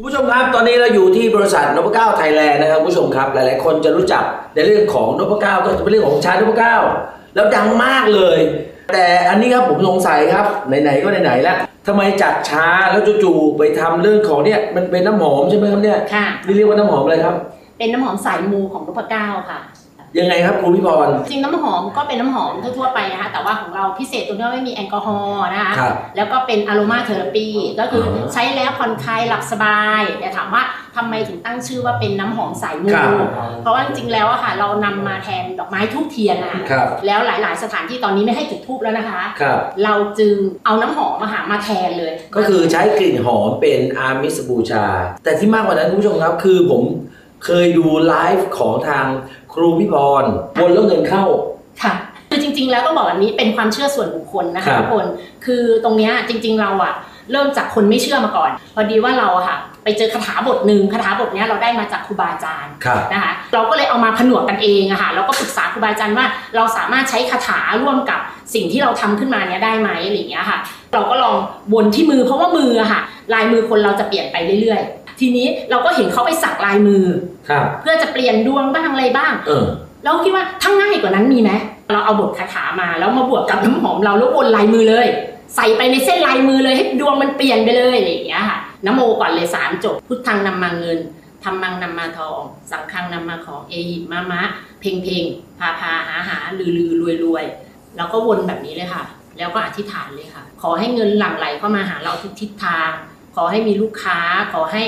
คุณผู้ชมครับตอนนี้เราอยู่ที่บริษัทนพเก้าไทยแลนด์นะครับคุณผู้ชมครับหลายๆ คนจะรู้จักในเรื่องของนพเก้าก็จะเป็นเรื่องของชานพเก้าแล้วดังมากเลย แต่อันนี้ครับผมสงสัยครับไหนๆก็ไหนๆแล้วทำไมจากชาแล้วจู่ๆไปทำเรื่องของเนี่ยมันเป็นน้ำหอมใช่ไหมครับเนี่ยค่ะ นี่เรียกว่าน้ำหอมอะไรครับ เป็นน้ำหอมสายมูของนพเก้าค่ะ ยังไงครับครูพี่พร จริงน้ำหอมก็เป็นน้ำหอมทั่วๆไปนะคะแต่ว่าของเราพิเศษตรงที่ว่าไม่มีแอลกอฮอล์นะคะครับแล้วก็เป็นอ r o มาเทอราปีก็คือออใช้แล้วผ่อนคลายหลับสบายแต่ถามว่าทำไมถึงตั้งชื่อว่าเป็นน้ำหอมสายมูครับ เพราะว่าจริงๆแล้วอะค่ะเรานำมาแทนดอกไม้ทูบเทียนนะครับแล้วหลายๆ สถานที่ตอนนี้ไม่ให้จุดทูบแล้วนะคะ ครับ เราจึงเอาน้ำหอมมาหามาแทนเลย ก็คือใช้กลิ่นหอมเป็นอามิสบูชา แต่ที่มากกว่านั้นคุณผู้ชมครับ คือผม เคยดูไลฟ์ของทางครูพี่พรวนแล้วเงินเข้าค่ะคือจริง ๆ แล้วต้องบอกแบบนี้เป็นความเชื่อส่วนบุคคลนะครัคะบทุกคนคือตรงเนี้ยจริง ๆ เราอะเริ่มจากคนไม่เชื่อมาก่อน พอดีว่าเราอะค่ะ ไปเจอคาถาบทหนึ่งคาถาบทเนี้ยเราได้มาจากครูบาอาจารย์ครับนะคะเราก็เลยเอามาผนวกกันเองอะค่ะเราก็ปรึกษาครูบาอาจารย์ว่า เราสามารถใช้คาถาร่วมกับสิ่งที่เราทำขึ้นมาเนี้ยได้ไหมอะไรอย่างเงี้ยค่ะ เราก็ลองวนที่มือเพราะว่ามืออะค่ะ ลายมือคนเราจะเปลี่ยนไปเรื่อยๆ ทีนี้เราก็เห็นเขาไปสักลายมือครับเพื่อจะเปลี่ยนดวงบ้างอะไรบ้าง เออเราคิดว่าถ้าง่ายกว่านั้นมีไหมเราเอาบทคาถามาแล้วมาบวกกับน้ำหอมเราแล้ววนลายมือเลย ใส่ไปในเส้นลายมือเลยให้ดวงมันเปลี่ยนไปเลยอะไรอย่างเงี้ยค่ะนโมก่อนเลยสามจบพุทธังนำมาเงินธรรมังนำมาทอง สังฆังนำมาของเอหิมะมะ เพงเพงพาพาหาหาลือลือรวยรวยแล้วก็วนแบบนี้เลยค่ะ แล้วก็อธิษฐานเลยค่ะ ขอให้เงินหลั่งไหลเข้ามาหาเราทุกทิศทางข อให้มีลูกค้า ขอให้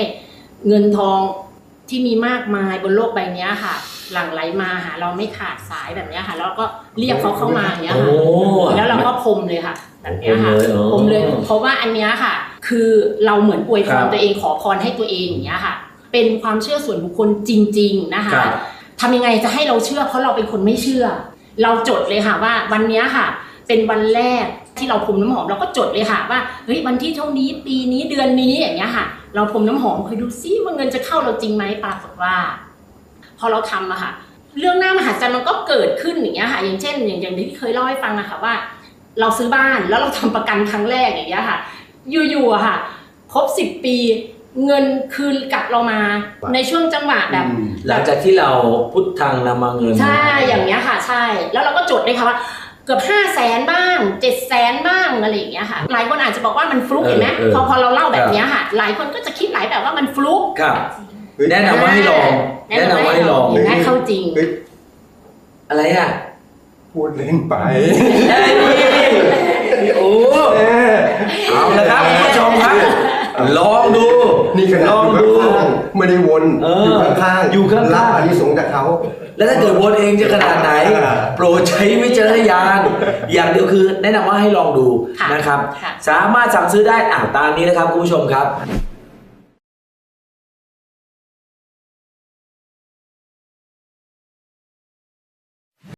เงินทองที่มีมากมายบนโลกใบเนี้ยค่ะ หลั่งไหลมาหาเราไม่ขาดสายแบบเนี้ยค่ะ แล้วก็เรียกเขาเข้ามาอย่างเงี้ยโอ้ค่ะแล้วเราก็พรมเลยค่ะ แบบเนี้ยค่ะพรมเลยอ๋อพรมเลยเพราะว่าอันเนี้ยค่ะ คือเราเหมือนอวยพครัรบตัวเองขอพรให้ตัวเองอย่างเงี้ยค่ะ เป็นความเชื่อส่วนบุคคลจริง ๆนะคะครับทำยังไงจะให้เราเชื่อเพราะเราเป็นคนไม่เชื่อ เราจดเลยค่ะว่าวันเนี้ยค่ะ เป็นวันแรกที่เราพรมน้ำหอมเราก็จดเลยค่ะว่าเฮ้ยวันที่เท่านี้ปีนี้เดือนนี้อย่างเงี้ยค่ะ เราพรมน้ำหอมคอยดูซิว่าเงินจะเข้าเราจริงไหมปรากฏว่า พอเราทำอะค่ะ เรื่องหน้ามหัศจรรย์มันก็เกิดขึ้นอย่างเงี้ยค่ะ อย่างเช่น อย่างอย่างที่เคยเล่าให้ฟังอะค่ะว่า เราซื้อบ้านแล้วเราทำประกันครั้งแรกอย่างเงี้ยค่ะ อยู่ๆอะค่ะ ครบสิบปีเงินคืนกลับเรามาในช่วงจังหวะแบบหลังจากที่เราพุทธังนำมาเงิน ใช่อย่างเงี้ยค่ะ ใช่ แล้วเราก็จดเลยค่ะว่าเกือบห้าแสนบ้างเจ็ดแสนบ้างอะไรอย่างเงี้ยค่ะ หลายคนอาจจะบอกว่ามันฟลุกเออเห็นไหมเออพอพอเราเล่าแบบเนี้ยค่ะ หลายคนก็จะคิดหลายแบบว่ามันฟลุกครับเฮ้ยแนะนำว่าให้ลองแนะนำว่าให้ลองเห็นไหมเข้าจริงเฮ้ยอะไรอะพูดเล่นไปเอ้ยโอ้เอ๊ะเอาละครับคุณผู้ชมครับ ลองดู นี่ขนาลดองอยู่ดูข้างๆไม่ได้วนเอออยู่ข้างๆอยู่ข้างๆ รับอานิสงส์จากเขาแล้วถ้าเกิดวนเองจะขนาดไหนอ่าโปรดใช้วิจารณญาณ อย่างเดียวคือแนะนำว่าให้ลองดูค่ะนะครับ ค่ะ สามารถสั่งซื้อได้อ่าตามนี้นะครับคุณผู้ชมครับ